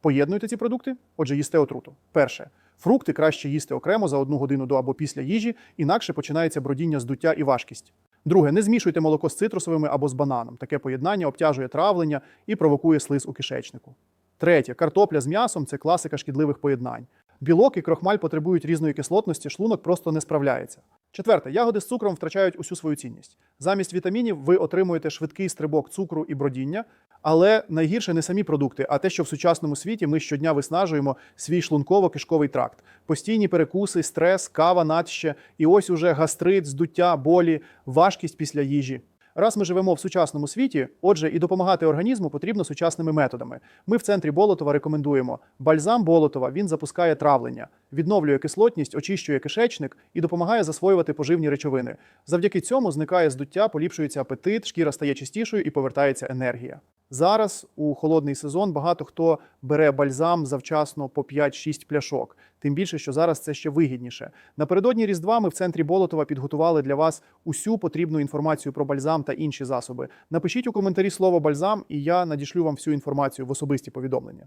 Поєднуйте ці продукти, отже, їсте отруту. Перше. Фрукти краще їсти окремо за одну годину до або після їжі, інакше починається бродіння здуття і важкість. Друге, не змішуйте молоко з цитрусовими або з бананом. Таке поєднання обтяжує травлення і провокує слиз у кишечнику. Третє, картопля з м'ясом це класика шкідливих поєднань. Білок і крохмаль потребують різної кислотності, шлунок просто не справляється. Четверте, ягоди з цукром втрачають усю свою цінність. Замість вітамінів ви отримуєте швидкий стрибок цукру і бродіння, але найгірше не самі продукти, а те, що в сучасному світі ми щодня виснажуємо свій шлунково-кишковий тракт. Постійні перекуси, стрес, кава надще, і ось уже гастрит, здуття, болі, важкість після їжі. Раз ми живемо в сучасному світі, отже, і допомагати організму потрібно сучасними методами. Ми в центрі Болотова рекомендуємо бальзам Болотова. Він запускає травлення, відновлює кислотність, очищує кишечник і допомагає засвоювати поживні речовини. Завдяки цьому зникає здуття, поліпшується апетит, шкіра стає чистішою і повертається енергія. Зараз у холодний сезон багато хто бере бальзам завчасно по 5-6 пляшок. Тим більше, що зараз це ще вигідніше. Напередодні Різдва ми в центрі Болотова підготували для вас усю потрібну інформацію про бальзам та інші засоби. Напишіть у коментарі слово бальзам, і я надішлю вам всю інформацію в особисті повідомлення.